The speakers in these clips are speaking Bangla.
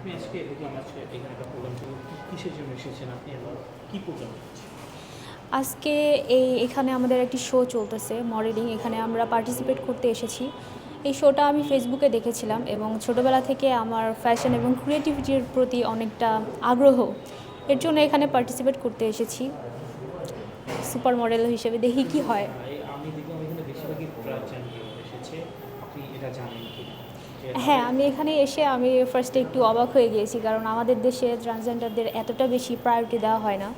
আপনি আজকে দেখলাম আজকে এখানে একটা প্রোগ্রাম ছিল কিসের জন্য এসেছেন আপনি আবার কি প্রোগ্রাম আজকে এই এখানে আমাদের একটি শো চলতেছে মডেলিং এখানে আমরা পার্টিসিপেট করতে এসেছি। এই শোটা আমি ফেসবুকে দেখেছিলাম এবং ছোটোবেলা থেকে আমার ফ্যাশন এবং ক্রিয়েটিভিটির প্রতি অনেকটা আগ্রহ এর জন্য এখানে পার্টিসিপেট করতে এসেছি। সুপার মডেল হিসেবে দেখি কি হয়। আমি দেখলাম এখানে বেশিরভাগই এসেছে আপনি এটা জানেন কি হ্যাঁ আমি এখানে এসে আমি ফার্স্টে একটু অবাক হয়ে গিয়েছি কারণ আমাদের দেশে ট্রান্সজেন্ডারদের এতটা বেশি প্রায়োরিটি দেওয়া হয় না।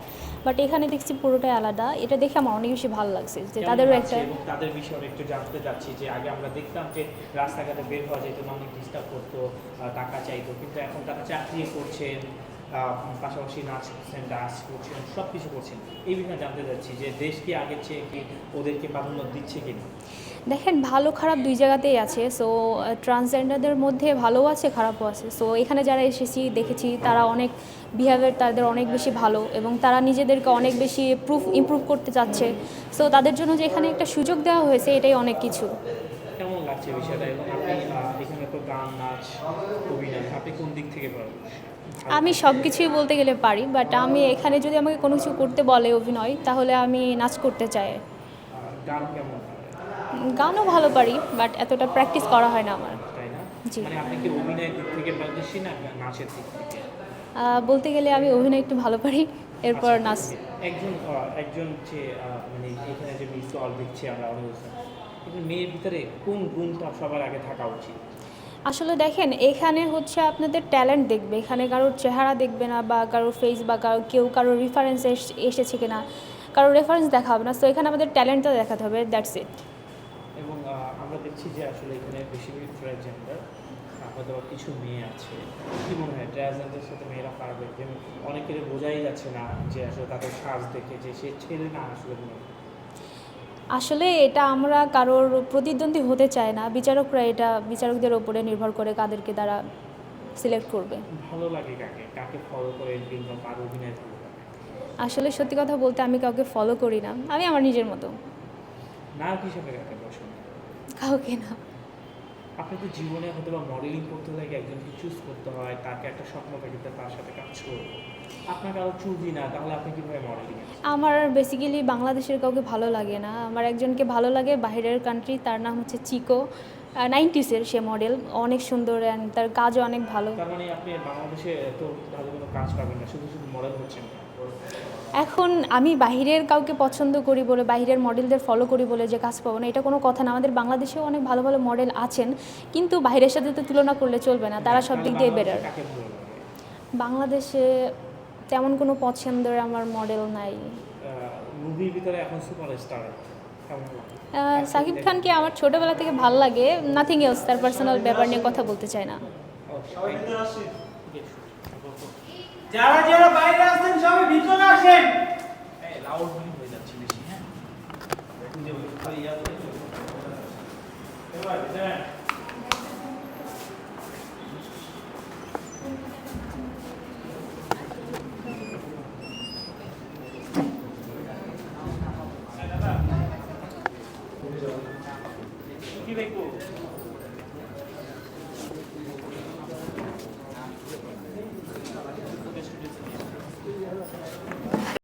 বাট এখানে দেখছি পুরোটাই আলাদা। এটা দেখে আমার অনেক বেশি ভালো লাগছে যে তাদেরও একটা তাদের বিষয়ে একটু জানতে চাচ্ছি যে আগে আমরা দেখতাম যে রাস্তাঘাটে বের হওয়া যেত অনেক ডিস্টার্ব করতো টাকা চাইতো কিন্তু এখন তারা চাকরি করছেন পাশাপাশি নাচ করছেন ডান্স করছেন সব কিছু করছেন। এই বিষয়ে জানতে চাচ্ছি যে দেশ কি আগের চেয়ে কি ওদেরকে প্রাধান্য দিচ্ছে কিনা? দেখেন ভালো খারাপ দুই জায়গাতেই আছে। সো ট্রান্সজেন্ডারদের মধ্যে ভালোও আছে খারাপও আছে। সো এখানে যারা এসেছি দেখেছি তারা অনেক বিহেভিয়ার তাদের অনেক বেশি ভালো এবং তারা নিজেদেরকে অনেক বেশি প্রুফ ইমপ্রুভ করতে চাচ্ছে। সো তাদের জন্য যে এখানে একটা সুযোগ দেওয়া হয়েছে এটাই অনেক কিছু। কেমন লাগছে বিষয়টা? এবং আপনি এখানে তো গান নাচ অভিনয় আপনি কোন দিক থেকে পারেন আমি সব কিছুই বলতে গেলে পারি বাট আমি এখানে যদি আমাকে কোনো কিছু করতে বলে অভিনয় তাহলে আমি নাচ করতে চাই? গানও ভালো পারি বাট এতটা প্র্যাকটিস করা হয় না আমার। জি। মানে বলতে গেলে আমি অভিনয় একটু ভালো পারি এরপর আচ্ছা, নাচ। একজন একজন যে মানে এখানে যে মিস আমরা মেয়ের ভিতরে কোন গুণটা সবার আগে থাকা উচিত? আসলে দেখেন, এখানে হচ্ছে আপনাদের ট্যালেন্ট দেখবে। এখানে কারোর চেহারা দেখবে না বা কারোর ফেস বা কারও কেউ কারোর রেফারেন্স এসেছে কিনা। কারোর রেফারেন্স দেখা হবে না। সো এখানে আমাদের ট্যালেন্টটা দেখাতে হবে। দ্যাটস ইট এবং আমরা দেখছি যে আসলে এখানে বেশিরভাগ ট্রান্সজেন্ডার আবার কিছু মেয়ে আছে। কি মনে হয়? ট্রান্সজেন্ডারের সাথে মেয়েরা পারবে? যেমন অনেকের বোঝাই যাচ্ছে না যে আসলে তাদের সাজ দেখে যে সে ছেলে না আসলে মেয়ে। আসলে এটা আমরা কারোর প্রতিদ্বন্দ্বী হতে চায় না। বিচারকরা এটা বিচারকদের ওপরে নির্ভর করে কাদেরকে তারা সিলেক্ট করবে। ভালো লাগে কাকে? কাকে ফলো করে কিংবা কার অভিনয় ভালো লাগে? আসলে সত্যি কথা বলতে আমি কাউকে ফলো করি না। আমি আমার নিজের মতো। নায়ক হিসেবে কাকে পছন্দ? কাউকে না। আপনি তো জীবনে হয়তো বা মডেলিং করতে হলে একজনকে চুজ করতে হয়, তাকে একটা স্বপ্ন থাকে তার সাথে কাজ করব। আপনার কারও চুজই না, তাহলে আপনি কীভাবে মডেলিং আমার বেসিক্যালি বাংলাদেশের কাউকে ভালো লাগে না। আমার একজনকে ভালো লাগে, বাইরের কান্ট্রি তার নাম হচ্ছে চিকো। নাইনটিসের সে মডেল অনেক সুন্দর অ্যান্ড তার কাজও অনেক ভালো। তার মানে আপনি বাংলাদেশে তো ভালো কোনো কাজ পাবেন না শুধু শুধু মডেল হচ্ছেন। এখন আমি বাইরের কাউকে পছন্দ করি বলে বাইরের মডেলদের ফলো করি বলে যে কাজ পাবো না এটা কোনো কথা না। আমাদের বাংলাদেশেও অনেক ভালো ভালো মডেল আছেন কিন্তু বাইরের সাথে তো তুলনা করলে চলবে না তারা সব দিক দিয়ে বেটার লাগে বাংলাদেশে তেমন কোনো পছন্দের আমার মডেল নাই। মুভির ভিতরে এখন সুপার সাকিব খানকে আমার ছোটবেলা থেকে ভালো লাগে। নাথিং এলস তার পার্সোনাল ব্যাপার নিয়ে কথা বলতে চায় না। যারা যারা বাইরে আছেন সবাই ভিতরে আসেন। লাউড হয়ে যাচ্ছে বেশি হ্যাঁ।